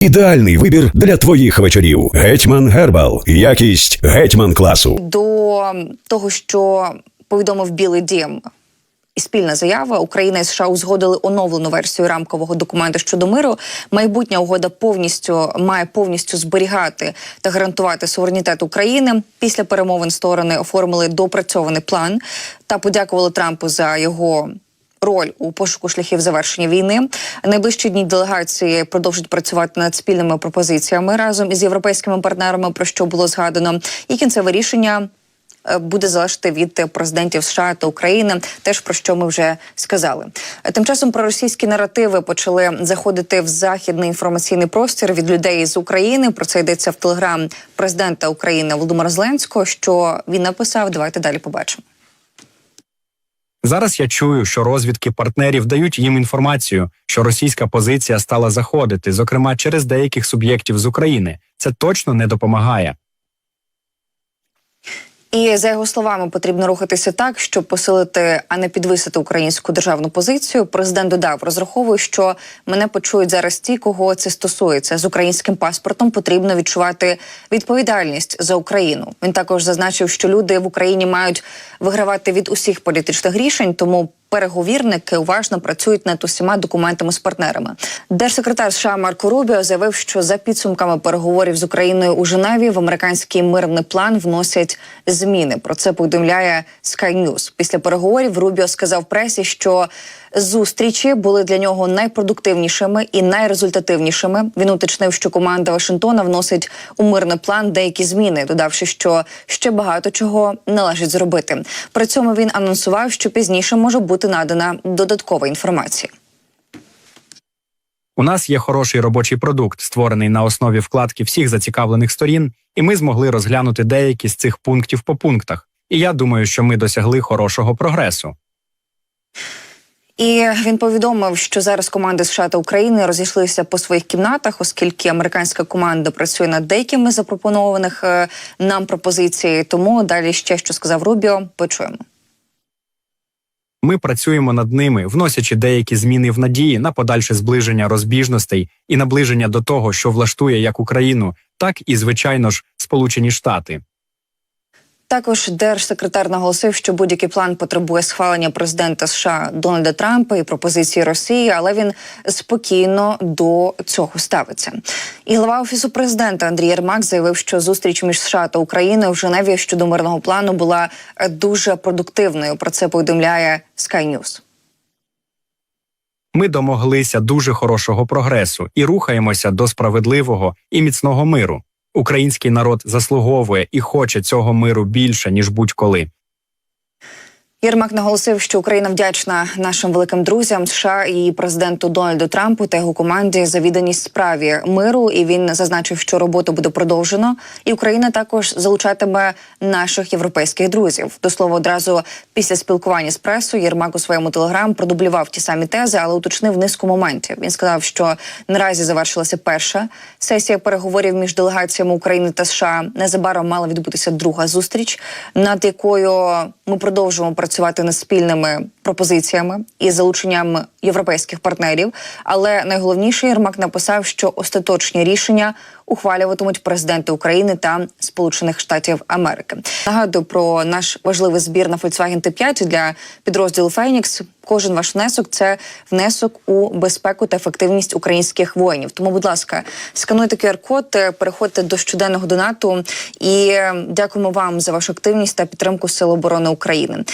Ідеальний вибір для твоїх вечорів. Гетьман Гербал. Якість гетьман класу. до того, що повідомив Білий Дім. І спільна заява Україна і США узгодили оновлену версію рамкового документу щодо миру. Майбутня угода повністю має повністю зберігати та гарантувати суверенітет України. Після перемовин сторони оформили допрацьований план та подякували Трампу за його. Роль у пошуку шляхів завершення війни найближчі дні делегації продовжать працювати над спільними пропозиціями разом із європейськими партнерами, про що було згадано, і кінцеве рішення е, буде залежати від президентів США та України, теж про що ми вже сказали. Тим часом проросійські наративи почали заходити в західний інформаційний простір від людей з України. Про це йдеться в телеграм президента України Володимира Зеленського. Що він написав? Давайте далі побачимо. Зараз я чую, що розвідки партнерів дають їм інформацію, що російська позиція стала заходити, зокрема через деяких суб'єктів з України. Це точно не допомагає. І за його словами, потрібно рухатися так, щоб посилити, а не підвисити українську державну позицію. Президент додав, розраховую, що мене почують зараз ті, кого це стосується. З українським паспортом потрібно відчувати відповідальність за Україну. Він також зазначив, що люди в Україні мають вигравати від усіх політичних рішень, тому. Переговірники уважно працюють над усіма документами з партнерами. Держсекретар США Марко Рубіо заявив, що за підсумками переговорів з Україною у Женеві в американський мирний план вносять зміни. Про це повідомляє Sky News. Після переговорів Рубіо сказав пресі, що зустрічі були для нього найпродуктивнішими і найрезультативнішими. Він уточнив, що команда Вашингтона вносить у мирний план деякі зміни, додавши, що ще багато чого належить зробити. При цьому він анонсував, що пізніше може бути надана додаткова інформація. У нас є хороший робочий продукт, створений на основі вкладки всіх зацікавлених сторін, і ми змогли розглянути деякі з цих пунктів по пунктах. І я думаю, що ми досягли хорошого прогресу. І він повідомив, що зараз команди США та України розійшлися по своїх кімнатах, оскільки американська команда працює над деякими запропонованих е, нам пропозицій. Тому далі ще що сказав Рубіо, почуємо. Ми працюємо над ними, вносячи деякі зміни в надії на подальше зближення розбіжностей і наближення до того, що влаштує як Україну, так і звичайно ж Сполучені Штати. Також держсекретар наголосив, що будь-який план потребує схвалення президента США Дональда Трампа і пропозиції Росії, але він спокійно до цього ставиться. І глава офісу президента Андрій Єрмак заявив, що зустріч між США та Україною в Женеві щодо мирного плану була дуже продуктивною. Про це повідомляє Sky News. Ми домоглися дуже хорошого прогресу і рухаємося до справедливого і міцного миру. Український народ заслуговує і хоче цього миру більше ніж будь-коли. Єрмак наголосив, що Україна вдячна нашим великим друзям США і президенту Дональду Трампу та його команді за відданість справі миру. І він зазначив, що роботу буде продовжено, і Україна також залучатиме наших європейських друзів. До слова, одразу після спілкування з пресою Єрмак у своєму телеграм продублював ті самі тези, але уточнив низку моментів. Він сказав, що наразі завершилася перша сесія переговорів між делегаціями України та США. Незабаром мала відбутися друга зустріч, над якою ми продовжуємо працювати над спільними пропозиціями і залученням європейських партнерів. Але найголовніше Єрмак написав, що остаточні рішення ухвалюватимуть президенти України та Сполучених Штатів Америки. Нагадую про наш важливий збір на Volkswagen T5 для підрозділу Фенікс. Кожен ваш внесок це внесок у безпеку та ефективність українських воїнів. Тому, будь ласка, скануйте QR-код, переходьте до щоденного донату і е, дякуємо вам за вашу активність та підтримку Сил оборони України.